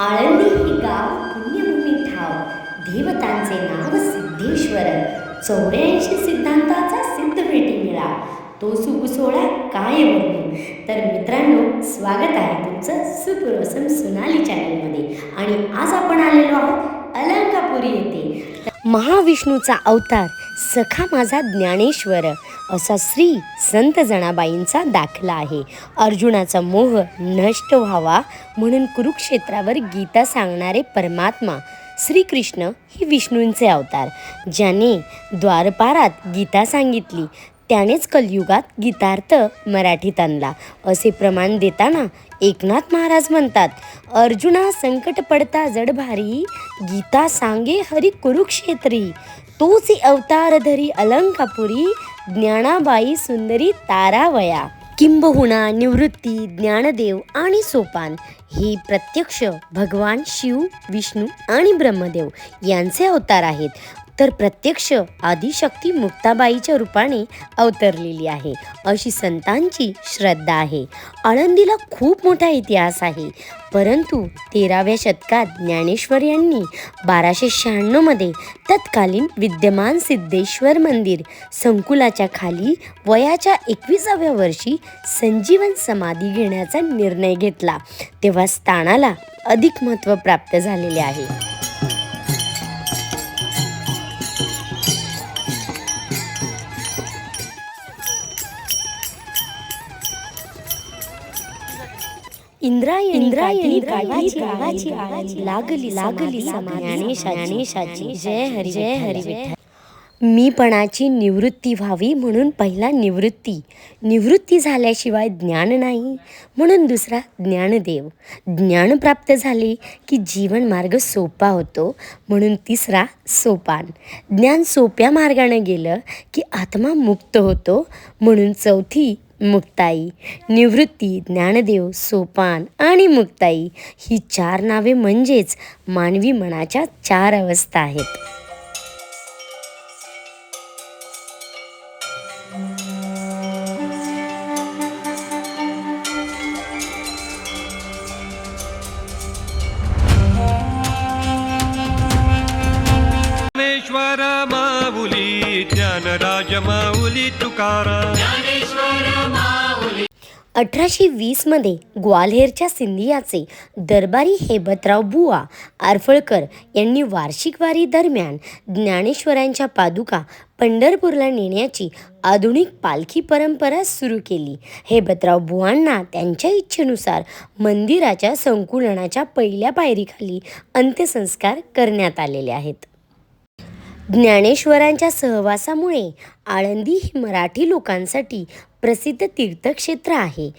आळंदी ही गाव पुण्यभूमी ठाव. देवतांचे नाव सिद्धेश्वर. चौऱ्याऐंशी सिद्धांताचा सिद्ध भेटी मिळा. तो सुख सोहळा काय म्हणून तर मित्रांनो स्वागत आहे तुमचं सुप्रसम सोनाली चॅनलमध्ये. आणि आज आपण आलेलो आहोत अलंकापुरी येथे. महाविष्णूचा अवतार. सखा माझा ज्ञानेश्वर असा श्री संत जणाबाईंचा दाखला आहे. अर्जुनाचा मोह नष्ट व्हावा म्हणून कुरुक्षेत्रावर गीता सांगणारे परमात्मा श्रीकृष्ण हे विष्णूंचे अवतार. ज्याने द्वारपारात गीता सांगितली त्यानेच कलयुगात गीतार्थ मराठीत आणला. असे प्रमाण देताना एकनाथ महाराज म्हणतात अर्जुना संकट पडता जडभारी गीता सांगे हरी कुरुक्षेत्री तूच अवतार धरी अलंकापुरी ज्ञानाबाई सुंदरी तारावया. किंबहुना निवृत्ती ज्ञानदेव आणि सोपान. हे प्रत्यक्ष भगवान शिव विष्णू आणि ब्रह्मदेव यांचे अवतार आहेत. तर प्रत्यक्ष आदिशक्ती मुक्ताबाईच्या रूपाने अवतरलेली आहे. अशी संतांची श्रद्धा आहे. आळंदीला खूप मोठा इतिहास आहे. परंतु तेराव्या शतकात ज्ञानेश्वर यांनी बाराशे शहाण्णवमध्ये तत्कालीन विद्यमान सिद्धेश्वर मंदिर संकुलाच्या खाली वयाच्या एकविसाव्या वर्षी संजीवन समाधी घेण्याचा निर्णय घेतला. तेव्हा स्थानाला अधिक महत्त्व प्राप्त झालेले आहे. इंद्रायणी इंद्रायणी गावाची गावाची आळंदी लागली लागली ज्ञानेशाची. जय हरी जय हरी विठ्ठल. मीपणाची निवृत्ती व्हावी म्हणून पहिला निवृत्ती. निवृत्ती झाल्याशिवाय ज्ञान नाही. म्हणून दुसरा ज्ञानदेव. ज्ञान प्राप्त झाले की जीवन मार्ग सोपा होतो. म्हणून तिसरा सोपान. ज्ञान सोप्या मार्गानं गेलं की आत्मा मुक्त होतो. म्हणून चौथी मुक्ताई. निवृत्ती ज्ञानदेव सोपान आणि मुक्ताई ही चार नावे म्हणजेच मानवी मनाच्या चार अवस्था आहेत. ज्ञानेश्वर माऊली ज्ञानराज माऊली तुकाराम. अठराशे वीसमध्ये ग्वाल्हेरच्या सिंधियाचे दरबारी हेबतराव बुवा आरफळकर यांनी वार्षिक वारी दरम्यान ज्ञानेश्वरांच्या पादुका पंढरपूरला नेण्याची आधुनिक पालखी परंपरा सुरू केली. हेबतराव बुवांना त्यांच्या इच्छेनुसार मंदिराच्या संकुलनाच्या पहिल्या पायरीखाली अंत्यसंस्कार करण्यात आलेले आहेत. ज्ञानेश्वरांच्या सहवासामुळे आळंदी ही मराठी लोकांसाठी प्रसिद्ध तीर्थक्षेत्र आहे.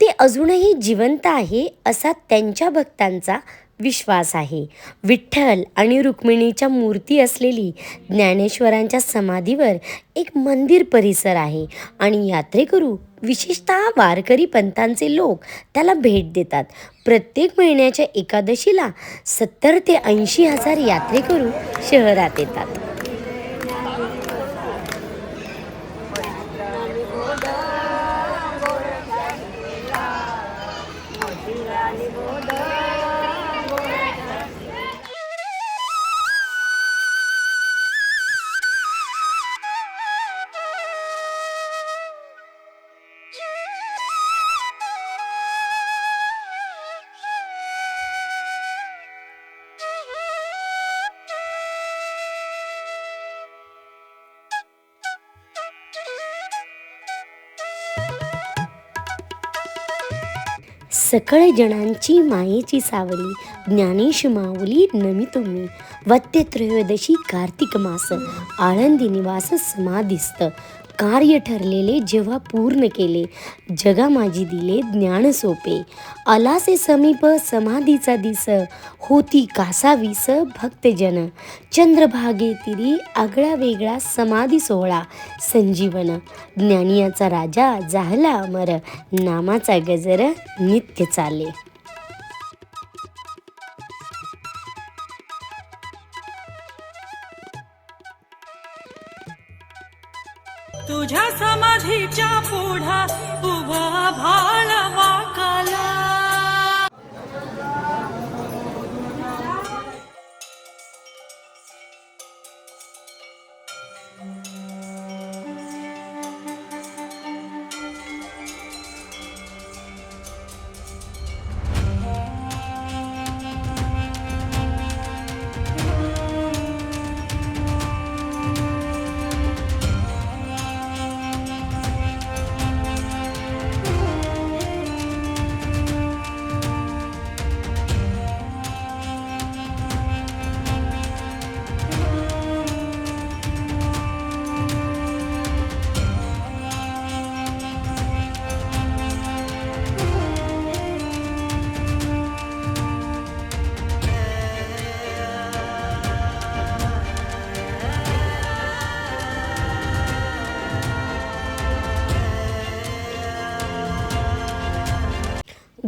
ते अजूनही जिवंत आहे असा त्यांच्या भक्तांचा विश्वास आहे. विठ्ठल आणि रुक्मिणीच्या मूर्ती असलेली ज्ञानेश्वरांच्या समाधीवर एक मंदिर परिसर आहे आणि यात्रेकरू विशेषतः वारकरी पंथांचे लोक त्याला भेट देतात. प्रत्येक महिन्याच्या एकादशीला सत्तर ते ऐंशी हजार यात्रेकरू शहरात येतात. सकळ जणांची मायेची सावली. ज्ञानेश माऊली नमी तुम्ही. वत्य त्रयोदशी कार्तिक मास. आळंदी निवास समाधिस्त कार्य ठरलेले जेव्हा पूर्ण केले जगा माझी दिले ज्ञान सोपे. अलासे समीप समाधीचा दिस होती कासावीस भक्तजन. चंद्रभागे तिरी आगळा वेगळा समाधी सोहळा संजीवन. ज्ञानियाचा राजा जाहला अमर नामाचा गजर नित्य चाले. समाधीच्या पुढा उभा भाळ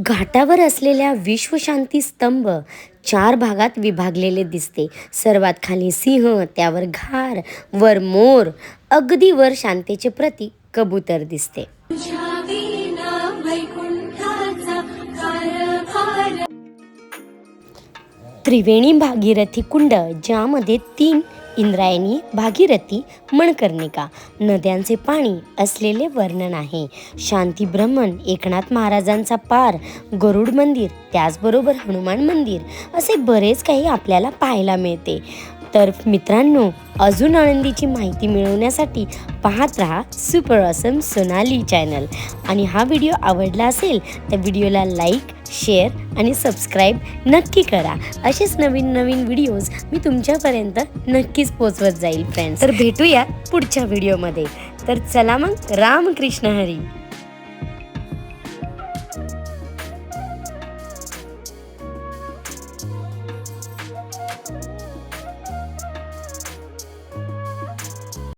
घाटावर असलेल्या विश्वशांती स्तंभ चार भागात विभागलेले दिसते. सर्वात खाली सिंह त्यावर घार वर मोर अगदी वर शांतीचे प्रतीक कबूतर दिसते. त्रिवेणी भागीरथी कुंड ज्यामध्ये तीन इंद्रायणी भागीरथी मणकर्णिका नद्यांचे पाणी असलेले वर्णन आहे. शांती ब्रह्मण एकनाथ महाराजांचा पार गरुड मंदिर त्याचबरोबर हनुमान मंदिर असे बरेच काही आपल्याला पाहायला मिळते. तर मित्रांनो अजून आनंदीची माहिती मिळवण्यासाठी पाहत राहा सुपर असम सोनाली चॅनल आणि हा व्हिडिओ आवडला असेल तर व्हिडिओला लाईक शेअर आणि सबस्क्राईब नक्की करा. असेच नवीन नवीन व्हिडिओज मी तुमच्यापर्यंत नक्कीच पोचवत जाईल फ्रेंड्स तर भेटूया पुढच्या व्हिडिओमध्ये तर चला मग रामकृष्ण हरी.